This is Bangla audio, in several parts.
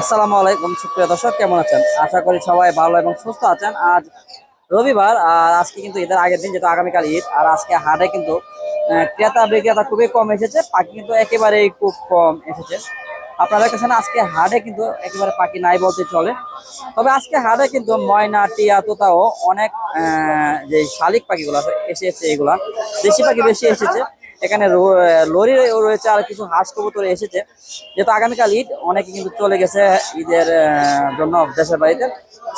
আসসালামু আলাইকুম, সুপ্রিয় দর্শক, কেমন আছেন? আশা করি সবাই ভালো এবং সুস্থ আছেন। আজ রবিবার, আর আজকে কিন্তু ঈদের আগের দিন, যেহেতু আগামীকাল ঈদ, আর আজকে হাটে কিন্তু ক্রেতা বিক্রেতা খুবই কম এসেছে, পাখি কিন্তু একেবারেই খুব কম এসেছে। আপনারা দেখতেছেন আজকে হাটে কিন্তু একেবারে পাখি নাই বলতে চলে। তবে আজকে হাটে কিন্তু ময়না, টিয়া, তোতাও অনেক যে শালিক পাখিগুলো আছে, এসে এসেছে এগুলা। দেশি পাখি বেশি এসেছে। এখানে লরি রয়েছে আর কিছু হাঁস কবুতর এসেছে। যেহেতু আগামীকাল ঈদ, অনেকে কিন্তু চলে গেছে ঈদের জন্য দেশের বাড়িতে।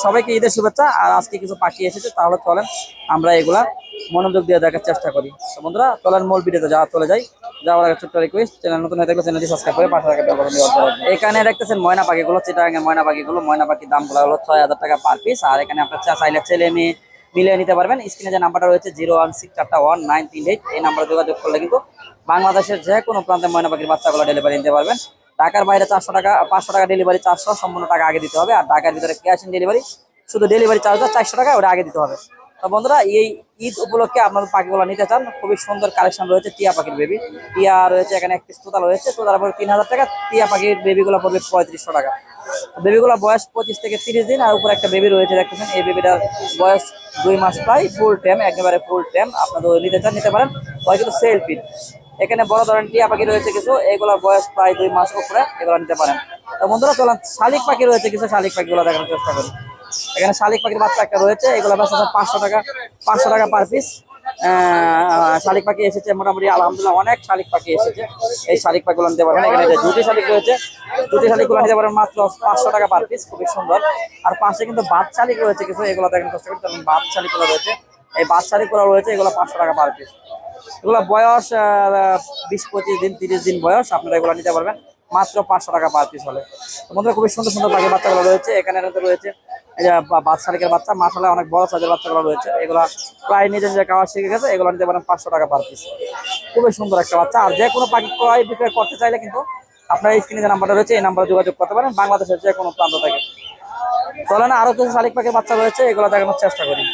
সবাইকে ঈদের শুভেচ্ছা, আর আজকে কিছু পাখি এসেছে, তাহলে চলেন আমরা এগুলা মনোযোগ দিয়ে দেখার চেষ্টা করি। বন্ধুরা, চলেন মূল ভিডিওতে যাওয়া চলে যাই। যাওয়ার আগে ছোট্ট রিকোয়েস্ট চ্যানেল নতুন হয়ে থাকলে চ্যানেলটি সাবস্ক্রাইব করে পাশে রাখবেন। এখানে দেখতেছেন ময়না পাখিগুলো চিটাগাঙ্গের ময়না পাখিগুলো। ময়না পাখির দামগুলো হলো ছয় হাজার টাকা পার পিস আর এখানে আপনার চাইলে ছেলে, মেয়ে মিলিয়ে নিতে পারবেন। স্ক্রিনে যে নাম্বারটা রয়েছে, জিরো ওয়ান সিক্স চারটা ওয়ান নাইন তিন এইট, এই নাম্বারে যোগাযোগ করলে কিন্তু বাংলাদেশের যে কোনো প্রান্তে ময়না পাখির বাচ্চাগুলো ডেলিভারি নিতে পারবেন। ঢাকার বাইরে চারশো টাকা, পাঁচশো টাকা ডেলিভারি চারশো সম্পূর্ণ টাকা আগে দিতে হবে। আর ঢাকার ভিতরে ক্যাশ অন ডেলিভারি শুধু ডেলিভারি চার্জটা চারশো টাকা ওটা আগে দিতে হবে। তো বন্ধুরা, এই ঈদ উপলক্ষে আপনাদের পাখিগুলো নিতে চান। খুবই সুন্দর কালেকশন রয়েছে টিয়া পাখির বেবি টিয়া রয়েছে, এখানে একটি তোতা রয়েছে। তোতার পরে তিন হাজার টাকা। টিয়া পাখির বেবিগুলো পড়বে পঁয়ত্রিশশো টাকা। বেবিগুলো বয়স পঁচিশ থেকে তিরিশ দিন, আর উপরে একটা বেবি রয়েছে, দেখতেছেন। এই বেবিটার বয়স দুই মাস প্রায় ফুল টাইম একেবারে ফুল টাইম আপনাদের নিতে চান, নিতে পারেন। হয় কিন্তু সেল ফিট এখানে বড় ধরনের টিয়া পাখি রয়েছে কিছু। এগুলোর বয়স প্রায় দুই মাস উপরে, এগুলো নিতে পারেন। তো বন্ধুরা, চলেন, শালিক পাখি রয়েছে কিছু, শালিক পাখিগুলো দেখানোর চেষ্টা করি। এখানে শালিক পাখির বাচ্চা একটা রয়েছে, এগুলো ব্যস্ত পাঁচশো টাকা পাঁচশো টাকা পার পিস শালিক পাখি এসেছে মোটামুটি, আলহামদুলিল্লাহ অনেক শালিক পাখি এসেছে। এই শালিক পাখিগুলো নিতে পারবেন। এখানে যে জুটি শালিক রয়েছে, জুটি শালিকগুলো নিতে পারবেন মাত্র পাঁচশো টাকা পার পিস খুবই সুন্দর। আর পাশে কিন্তু বাদ শালিক রয়েছে কিছু, এগুলো দেখেন কষ্ট করতে বাদ শালিকগুলো রয়েছে। এই বাদ শালিকগুলো রয়েছে, এগুলো পাঁচশো টাকা পার পিস এগুলো বয়স বিশ পঁচিশ দিন, তিরিশ দিন বয়স, আপনারা এগুলো নিতে পারবেন। মাত্র পাঁচশো টাকা পার পিস হলে। বন্ধুরা, খুবই সুন্দর সুন্দর পাখির বাচ্চাগুলো রয়েছে। এখানে রয়েছে এই যে বা- বাচ্চালিকের বাচ্চা মাসালে অনেক বড় সাইজের বাচ্চাগুলো রয়েছে। এগুলো প্রায় নিজে নিজে খাওয়া শিখে গেছে, এগুলো নিতে পারেন পাঁচশো টাকা পার পিস খুবই সুন্দর একটা বাচ্চা। আর যে কোনো পাখি ক্রয় বিক্রয় করতে চাইলে কিন্তু আপনার স্ক্রিনে যে নাম্বারটা রয়েছে, এই নাম্বারে যোগাযোগ করতে পারেন। বাংলাদেশের যে কোনো প্রান্ত থেকে। চলেন, আরও কিছু শালিক পাখির বাচ্চা রয়েছে, এগুলো দেখানোর চেষ্টা করি।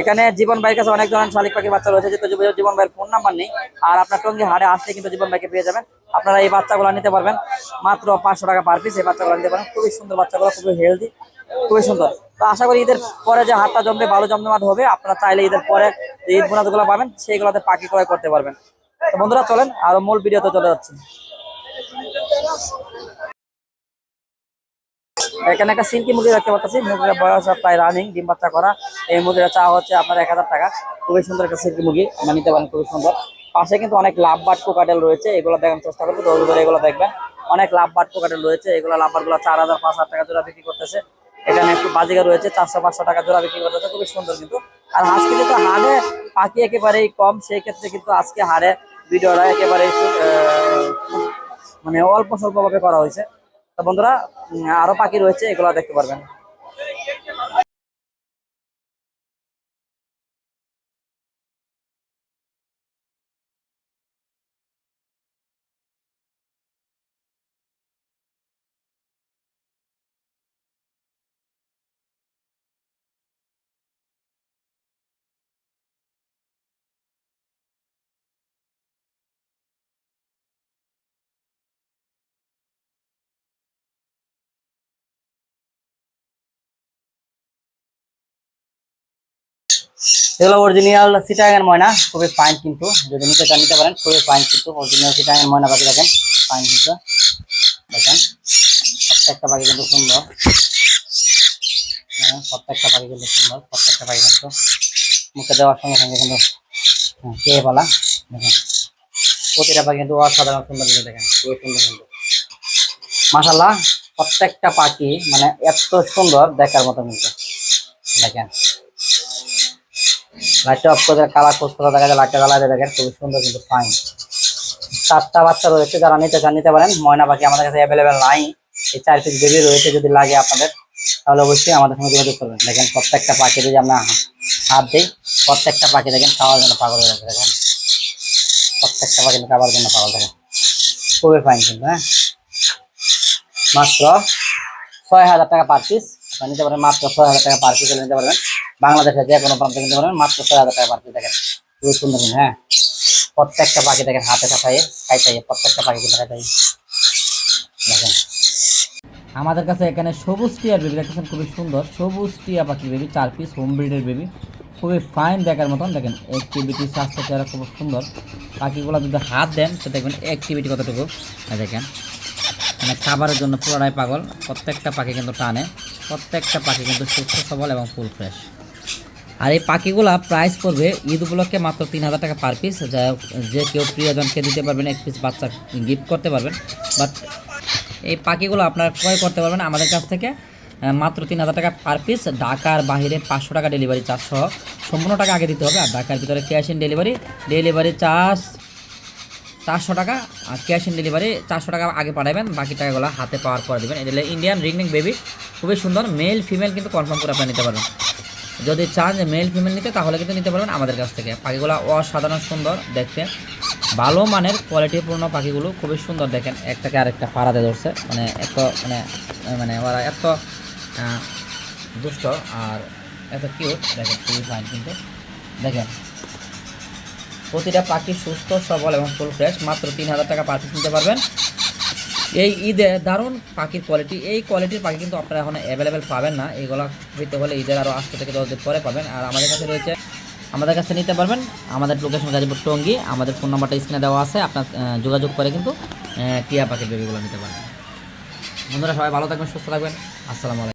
এখানে জীবন ভাইয়ের কাছে অনেক ধরনের শালিক পাখির বাচ্চা রয়েছে, যেহেতু জীবন- ভাইয়ের ফোন নাম্বার নেই। আর আপনার টঙ্গি হাটে আসলে কিন্তু জীবন ভাইকে পেয়ে যাবেন। আপনারা এই বাচ্চাগুলো নিতে পারবেন। মাত্র পাঁচশো টাকা পার পিস এই বাচ্চাগুলো নিতে পারেন খুবই সুন্দর বাচ্চাগুলো, খুবই হেলদি খুবই সুন্দর। তো আশা করি ঈদের পরে যে হাটটা জমবে, ভালো জমজমাট হবে, আপনারা চাইলে ঈদের পরে যে ঈদ বোনাসগুলো পাবেন, সেইগুলোতে পাখি ক্রয় করতে পারবেন। তো বন্ধুরা, চলেন, আরও মূল ভিডিওতে চলে যাচ্ছি। এখানে একটা সিল্কি মুরগি দেখতে পাচ্ছি। মুরগির বয়স প্রায় রানিং ডিম বাচ্চা করা। এই মুরগিটা চা হচ্ছে আপনার এক হাজার টাকা। খুবই সুন্দর একটা সিল্কি মুরগি। আমরা নিতে পারেন, খুবই সুন্দর। পাশে কিন্তু অনেক লাভ বাট কোকাটেল রয়েছে এগুলো দেখার চেষ্টা করব দৌড় ধরে এগুলো দেখবেন। অনেক লাভ বাট কোকাটেল রয়েছে এগুলো লাভগুলো চার হাজার পাঁচ হাজার টাকা জোড়া বিক্রি করতেছে। এখানে একটু বাজিকা রয়েছে চারশো পাঁচশো টাকা জোড়া বিক্রি করতেছে খুবই সুন্দর কিন্তু। আর আজকে যেহেতু হাড়ে পাখি একেবারেই কম সেই ক্ষেত্রে কিন্তু আজকে হাড়ে ভিডিওটা একেবারেই আহ, মানে অল্প স্বল্প ভাবে করা হয়েছে। তো বন্ধুরা উম, আরও পাখি রয়েছে এগুলো দেখতে পারবেন। এগুলো অরিজিনাল সিটাঙ্গের ময়না খুবই ফাইন কিন্তু। যদি নিতে চান নিতে পারেন খুবই ফাইন কিন্তু। অরিজিনাল সিটাঙ্গের ময়না পাখি দেখেন ফাইন কিন্তু। দেখেন প্রত্যেকটা পাখি কিন্তু সুন্দর। প্রত্যেকটা পাখি কিন্তু সুন্দর প্রত্যেকটা পাখি কিন্তু মুখে দেওয়ার সঙ্গে সঙ্গে কিন্তু হ্যাঁ, খেয়ে বলা? দেখেন প্রতিটা পাখি কিন্তু অসাধারণ সুন্দর কিন্তু দেখেন খুবই সুন্দর কিন্তু। মাসাল্লাহ প্রত্যেকটা পাখি মানে এত সুন্দর দেখার মতো কিন্তু। দেখেন লাইটটা অফ করে কালার পোস্ট করা দেখা যায় লাইটটা জ্বালাতে দেখেন, খুবই সুন্দর কিন্তু ফাইন চারটা বাচ্চা রয়েছে, যারা নিতে চান, নিতে পারেন। ময়না পাখি আমাদের কাছে অ্যাভেলেবেল নাই। এই চার পিস বেবি রয়েছে, যদি লাগে আপনাদের, তাহলে অবশ্যই আমাদের সঙ্গে যোগাযোগ করবেন। দেখেন, প্রত্যেকটা পাখি যদি আমরা হাত দিই, প্রত্যেকটা পাখি দেখেন, খাওয়ার জন্য পাগল হয়ে যাবে দেখেন। প্রত্যেকটা পাখি খাবার জন্য পাগল, দেখেন। খুবই ফাইন কিন্তু হ্যাঁ? মাত্র ছয় হাজার টাকা পার পিস নিতে পারেন মাত্র ছয় হাজার টাকা পার পিস নিতে পারবেন। বাংলাদেশের যে কোনো প্রান্তে নিতে পারবেন মাত্র ছয় হাজার টাকা পিস দেখেন। খুবই সুন্দর কিন্তু হ্যাঁ? প্রত্যেকটা পাখি দেখেন, হাতে কাটাই খাইটাই প্রত্যেকটা পাখি কিন্তু খাইটাই দেখেন। আমাদের কাছে এখানে সবুজ টিয়ার বেবি দেখতেছেন, খুবই সুন্দর। সবুজ টিয়া পাখির বেবি চার পিস হোম ব্রিডের বেবি খুবই ফাইন দেখার মতন, দেখেন অ্যাক্টিভিটি স্বাস্থ্য চেহারা খুব সুন্দর। পাখিগুলো যদি হাত দেন, তো দেখবেন অ্যাক্টিভিটি কতটুকু। দেখেন মানে খাবারের জন্য পুরোটাই পাগল। প্রত্যেকটা পাখি কিন্তু টানে, প্রত্যেকটা পাখি কিন্তু সুস্থ, সবল এবং ফুল ফ্রেশ আর এই পাখিগুলা প্রাইস পড়বে ঈদ উপলক্ষে মাত্র তিন হাজার টাকা পার পিস যা যে কেউ প্রিয়জনকে দিতে পারবেন, এক পিস বাচ্চা গিফট করতে পারবেন। বাট এই পাখিগুলো আপনারা ক্রয় করতে পারবেন। আমাদের কাছ থেকে মাত্র তিন হাজার টাকা পার পিস ঢাকার বাইরে পাঁচশো টাকা ডেলিভারি চার্জ সহ সম্পূর্ণ টাকা আগে দিতে হবে। আর ঢাকার ভিতরে cash in delivery delivery charge চারশো টাকা, আর ক্যাশ ইন ডেলিভারি চারশো টাকা আগে পাঠাবেন। বাকি টাকাগুলো হাতে পাওয়ার পর দেবেন। এটা ইন্ডিয়ান রিংনিং বেবি খুবই সুন্দর। মেল ফিমেল কিন্তু কনফার্ম করে আপনারা নিতে পারবেন। যদি চান যে মেল ফিমেল নিতে, তাহলে কিন্তু নিতে পারবেন আমাদের কাছ থেকে। পাখিগুলো অসাধারণ সুন্দর, দেখতে। ভালো মানের কোয়ালিটিপূর্ণ পাখিগুলো খুবই সুন্দর, দেখেন। একটাকে আরেকটা পাড়াতে ধরছে। মানে এত মানে মানে ওরা এত দুষ্ট আর এত কিউট দেখেন, খুবই ফাইন কিন্তু। দেখেন, প্রতিটা পাখি সুস্থ, সবল এবং ফুল ফ্রেশ মাত্র তিন হাজার টাকা পার পিস নিতে পারবেন। এই ঈদে দারুণ পাখির কোয়ালিটি এই কোয়ালিটির পাখি কিন্তু আপনারা এখন অ্যাভেলেবেল পাবেন না। এইগুলো পেতে হলে ঈদের আরও আটশো থেকে দশ দিন পরে পাবেন। আর আমাদের কাছে রয়েছে, আমাদের কাছে নিতে পারবেন আমাদের লোকেশন গাজীপুর টঙ্গি। আমাদের ফোন নাম্বারটা স্ক্রিনে দেওয়া আছে, আপনার যোগাযোগ করে কিন্তু টিয়া পাখির বেবিগুলো নিতে পারবেন। বন্ধুরা, সবাই ভালো থাকবেন, সুস্থ থাকবেন। আসসালামু আলাইকুম।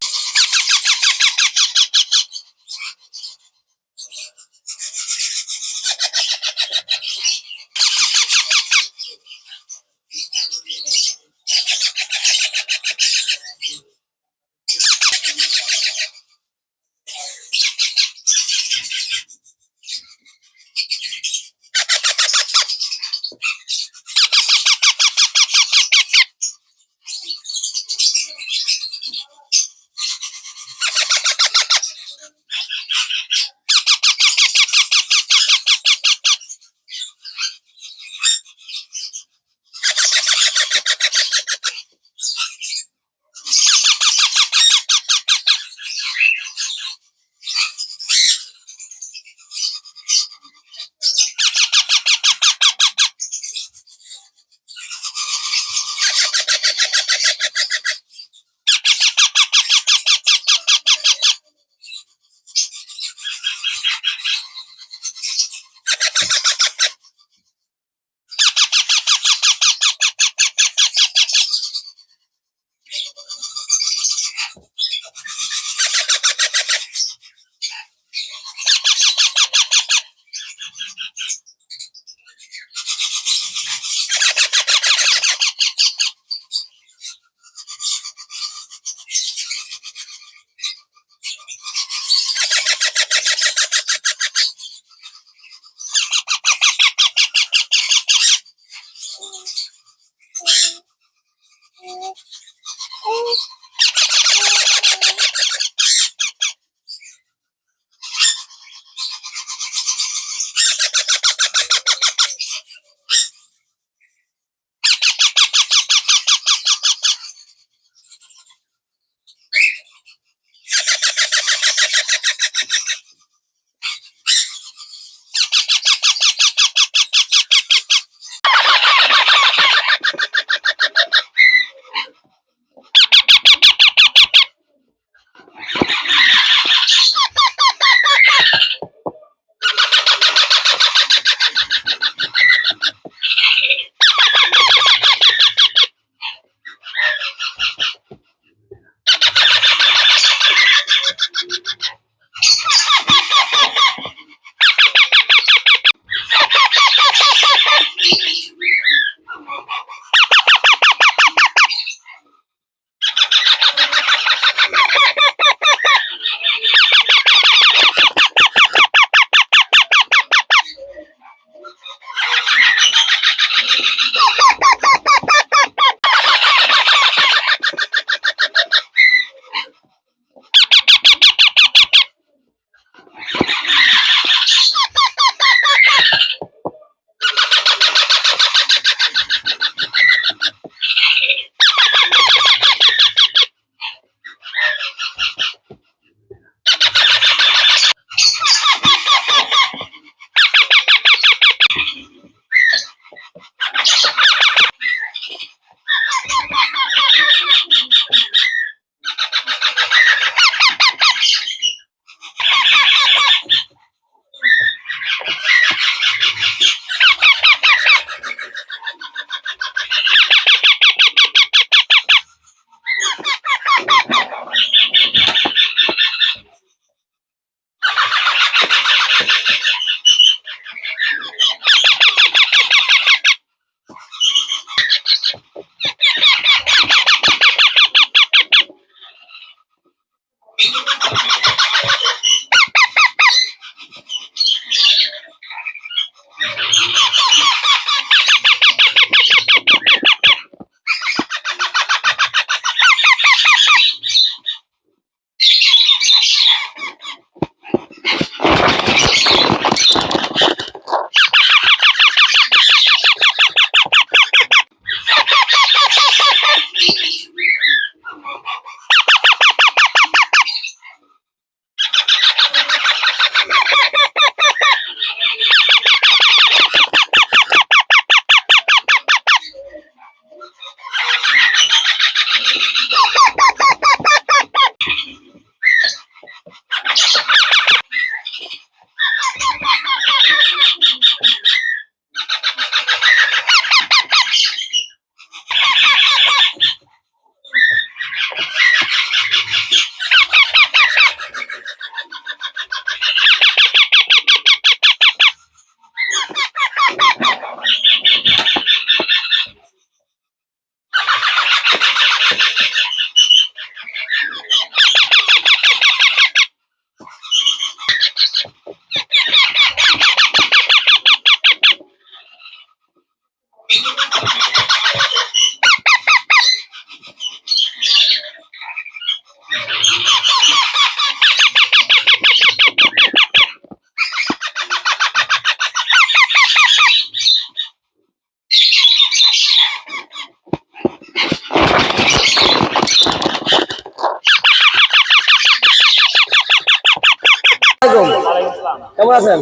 কেমন আছেন?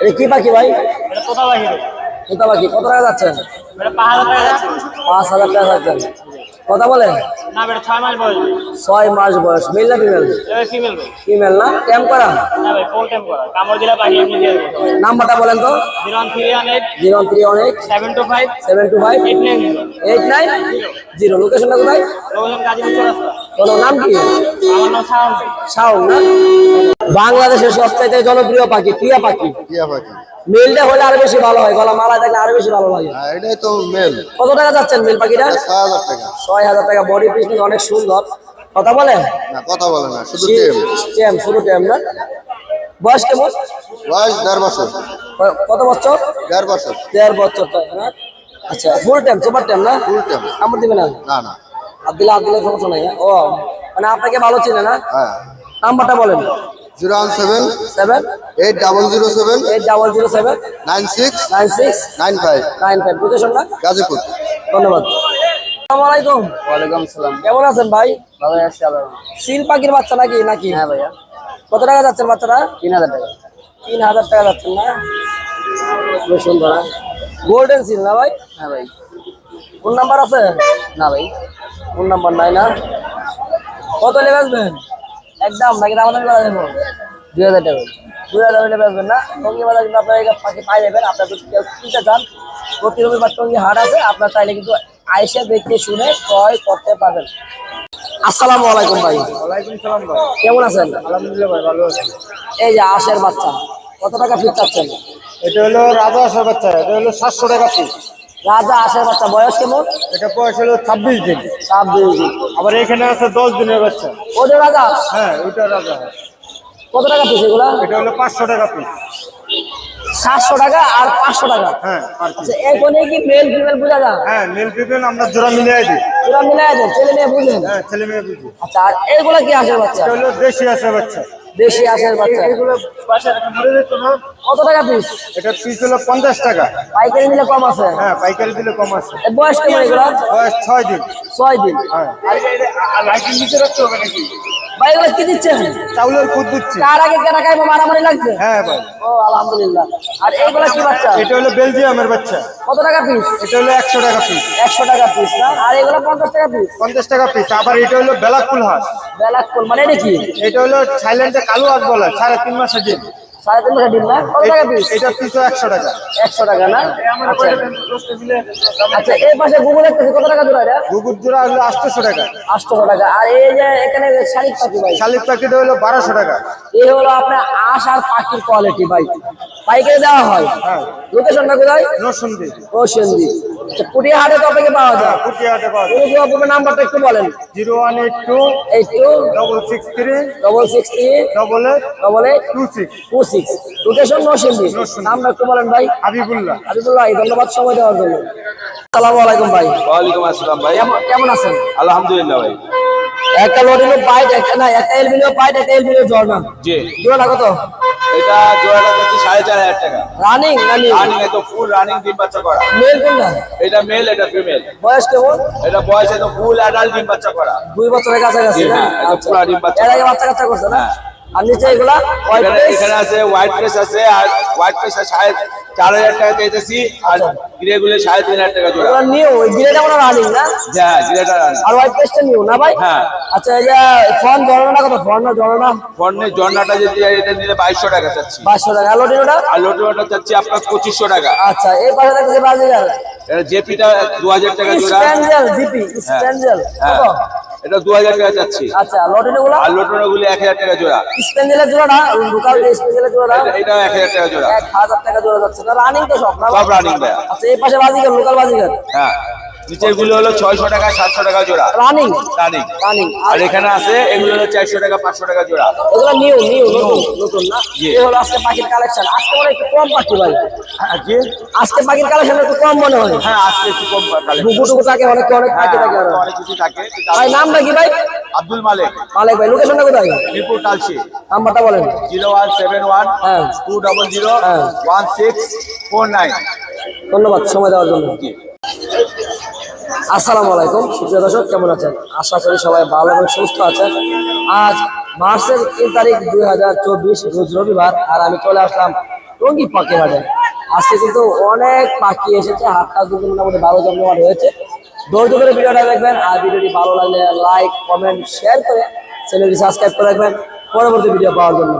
এটা কি পাখি ভাই? কোথা পাখি কত টাকা যাচ্ছেন? পাঁচ হাজার টাকা যাচ্ছেন। কথা বলেন। ছয় মাস বয়স। মেল না ফিমেল? ফিমেল না? ক্যাম্প করা? নাম্বারটা বলেন তো। Zero three one eight. Seven two five. Seven two five. Eight nine. Zero. লোকেশনটা কোথায়? লোকজন গাজীপুর রাস্তা তোমার নাম কি? আমার শাওন। না? বাংলাদেশের সবচাইতে জনপ্রিয় পাখি টিয়া পাখি? টিয়া পাখি। মেলটা হলে আরও বেশি ভালো হয় গলা মালা থাকলে আরও বেশি ভালো লাগে। হ্যাঁ এটাই তো মেল। কত টাকা যাচ্ছেন মেল পাখিটা ছয় হাজার টাকা। ছয় হাজার টাকা। বডি পিস অনেক সুন্দর। কথা বলে? না কথা বলে না শুধু টেম। টেম শুরু টেম না? বয়স কেমন? বয়স দেড় বছর। কত বছর? দেড় বছর। দেড় বছর তো, আচ্ছা ফুল টাইম সুপার টাইম না? ফুল টেম। কামড় দিবে না? না না। হাত দিলে হাত দিলে সমস্যা নাই হ্যাঁ? ও মানে আপনাকে ভালো চিনে না? হ্যাঁ। নাম্বারটা বলেন। Zero one seven seven. Eight double zero seven eight double zero seven. Nine six nine six. Nine five. Nine five. লোকেশনটা গাজীপুর। ধন্যবাদ। আসসালামু আলাইকুম। ওয়ালাইকুম সালাম কেমন আছেন ভাই? ভালো আছি সিল পাখির বাচ্চা নাকি নাকি? হ্যাঁ ভাইয়া। কত টাকা যাচ্ছেন বাচ্চাটা? তিন হাজার টাকা। তিন হাজার টাকা যাচ্ছেন না? খুব সুন্দর গোল্ডেন সিল না ভাই? হ্যাঁ ভাই। ফোন নাম্বার আছে? না ভাই ফোন নাম্বার নাই না। কত হলে বেচবেন? একদম নাকি বেলা দেবো দুই হাজার টাকা। দুই হাজার হলে বেচবেন না। টঙ্গি বাজার কিন্তু আপনার পাখি পাই যাবেন। আপনার যদি কেউ কিনতে চান প্রতি রবিবার টঙ্গি হাট আছে আপনার চাইলে কিন্তু আইসে দেখে শুনে ক্রয় করতে পারবেন। আসসালামু আলাইকুম ভাই। ওয়ালাইকুম সালাম ভাই। কেমন আছেন? আলহামদুলিল্লাহ ভাই ভালো আছি। এই যে আশের বাচ্চা কত টাকা ফিট চাচ্ছেন? এটা হলো রাজা আসার বাচ্চা এটা হলো সাতশো টাকা পিস রাজা আশের বাচ্চা বয়স কেমন? এটা বয়স হলো ছাব্বিশ দিন। ছাব্বিশ দিন। আবার এখানে আছে দশ দিনের বাচ্চা। ও যে রাজা? হ্যাঁ ওইটা রাজা। কত টাকা পিস এগুলা? এটা হলো পাঁচশো টাকা পিস সাতশো টাকা আর পাঁচশো টাকা? হ্যাঁ আচ্ছা এখানে কি মেল ফিমেল বোঝা যায়? হ্যাঁ নীল পিপেল আমরা জোড়া দিই। পুরা মিলাই দেন ছেলে মেয়ে হ্যাঁ ছেলে মেয়ে বুঝি। আচ্ছা আর কি আশের বাচ্চা? এটা হলো দেশি আসে বাচ্চা। দেশি আশের বাচ্চা। কত টাকা পিস এটা পিস হলো পঞ্চাশ টাকা। পাইকারি নিলে কম আছে? হ্যাঁ পাইকারি দিলে কম আছে। বয়স কেমন এগুলো? বয়স ছয় দিন। ছয় দিন। হ্যাঁ। লাইটিং নিচে রাখতে হবে নাকি? ভাই কি দিচ্ছেন? চাউলের খুদ দিচ্ছি। তার আগে মারামারি লাগছে? হ্যাঁ ভাই। ও আলহামদুলিল্লাহ। আর এইগুলা কি বাচ্চা? এটা হলো বেলজিয়ামের বাচ্চা। কত টাকা পিস এটা হলো একশো টাকা পিস একশো টাকা পিস না? আর এগুলো পঞ্চাশ টাকা পিস পঞ্চাশ টাকা পিস আবার এটা হলো বেলাকুল হাঁস। বেলাকুল মানে এটা কি? এটা হলো থাইল্যান্ডে কালো হাঁস বলে সাড়ে তিন মাসের ডিম। সাড়ে তিন মাসের ডিম না কত টাকা পিস এটা পিসও একশো টাকা। একশো টাকা না? আচ্ছা। আচ্ছা এই পাশে গুগল দেখতেছি কত টাকা জোড়া এটা? গুগুর জোড়া হলো আটশোশো টাকা। আটশো টাকা। আর এই যে এখানে শালিক পাখি ভাই? শালিক পাখিটা হলো বারোশো টাকা। এই হলো আপনার আশ আর পাখির কোয়ালিটি ভাই। পাইকারি দেওয়া হয়। হ্যাঁ। লোকেশনটা কোথায়? নরসুন্দি ও সেন্দি আচ্ছা পুটিয়া তো আপনাকে পাওয়া যায়। পাওয়া আপনার নাম্বারটা একটু বলেন। Zero one eight two eight two double six three double six three double eight double eight two six two six location no নামটা একটু বলেন ভাই। হাবিবুল্লাহ। আবিদুল্লাহ ধন্যবাদ সময় দেওয়ার জন্য। আসসালামু আলাইকুম ভাই। ওয়ালাইকুম আসসালাম ভাই। কেমন আছেন? আলহামদুলিল্লাহ ভাই। একটা লটিনো পাইট একটা না একটা এলবিনিও পাইট একটা এলবিনিও ঝর্ণা জি। জোড়া কত? এটা জোড়াটা হচ্ছে সাড়ে চার হাজার টাকা। রানিং রানিং রানিং এত ফুল রানিং ডিম বাচ্চা করা। মেল কোনটা এটা মেল এটা ফিমেল বয়স কেমন? এটা বয়স এত ফুল অ্যাডাল্ট ডিম বাচ্চা করা। দুই বছরের কাছাকাছি না? আচ্ছা। ডিম বাচ্চা এর আগে বাচ্চা কাচ্চা করছে না? হ্যাঁ। আর নিচে এগুলা হোয়াইট এখানে এখানে আছে হোয়াইট প্রেস আছে আর হোয়াইট প্রেস সাড়ে চার হাজার টাকা চাইতেছি আর গ্রে গুলো সাড়ে তিন হাজার টাকা জোড়া। নিউ ওই বিলেটা মনে রানিং না? হ্যাঁ গ্রেটা রানিং আর হোয়াইট পেস্টটা নিউ না ভাই? হ্যাঁ। আচ্ছা এই যে ফোন ঝর্ণাটা কত? ফোন না ঝর্ণা ফর্নের জন্নাটা যদি এটা নিলে বাইশশো টাকা চাচ্ছি। পাঁচশো টাকা। আর লটিনোটা আর লোটোটা চাচ্ছি আপনার পঁচিশশো টাকা। আচ্ছা এই পাশে বাজিগার এটা জেপিটা দু হাজার টাকা জোড়া। স্প্যাঞ্জেল জিপি হ্যাঁ। কত? এটা দু হাজার টাকা চাচ্ছি। আচ্ছা লটিনো গুলা? আর এক হাজার টাকা জোড়া। স্প্যাঞ্জেলের জোড়াটা লোকাল যে স্প্যাঞ্জেলের জোড়াটা? এটা- টাকা জোড়া। হাজার টাকা জোড়া যাচ্ছে। না রানিং তো সব না? সব রানিং ভাইয়া। আচ্ছা এই পাশে বাজিগার লোকাল বাজিগার? হ্যাঁ। নিচেরগুলো হলো ছয়শো টাকা সাতশো টাকা জোড়া। রানিং রানিং রানিং আর এখানে আছে এগুলো হলো চারশো টাকা পাঁচশো টাকা জোড়া। এগুলো নিউ নিউ নতুন নতুন না। এই হলো আজকে পাখির কালেকশন আজকে মনে একটু কম পাখি ভাই। হ্যাঁ জি আজকে পাখির কালেকশন একটু কম মনে হয়। হ্যাঁ আজকে একটু কম বুকু টুকু থাকে অনেক অনেক পাখি থাকে। অনেক কিছু থাকে। ভাই নামটা কি ভাই? আব্দুল মালিক। মালিক ভাই লোকেশনটা কোথায়? মিরপুর টালসি নাম্বারটা বলেন। জিরো ওয়ান সেভেন ওয়ান হ্যাঁ। টু ডবল জিরো হ্যাঁ। One six four nine. ধন্যবাদ সময় দেওয়ার জন্য। আসসালামু আলাইকুম। সুপ্রিয় দর্শক, কেমন আছেন? আশা করি সবাই ভালো এবং সুস্থ আছেন। আজ মার্চের তিন তারিখ দুই হাজার চব্বিশ, রোজ রবিবার, আর আমি চলে আসলাম টঙ্গি পাখি হাটে। আজকে কিন্তু অনেক পাখি এসেছে, হাটটা কিন্তু মোটামুটি ভালো জমজমাট হয়েছে। ধৈর্য করে ভিডিওটা দেখবেন, আর ভিডিওটি ভালো লাগলে লাইক, কমেন্ট, শেয়ার করে চ্যানেলটি সাবস্ক্রাইব করে রাখবেন। পরবর্তী ভিডিও পাওয়ার জন্য।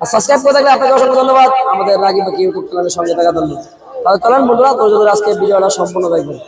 আর সাবস্ক্রাইব করে থাকলে আপনাকে অসংখ্য ধন্যবাদ। আমাদের রাগি পাখি ইউটিউব চ্যানেলের সঙ্গে থাকার জন্য। তাহলে চলেন বন্ধুরা, ধৈর্য ধরে আজকে ভিডিওটা সম্পূর্ণ দেখবেন।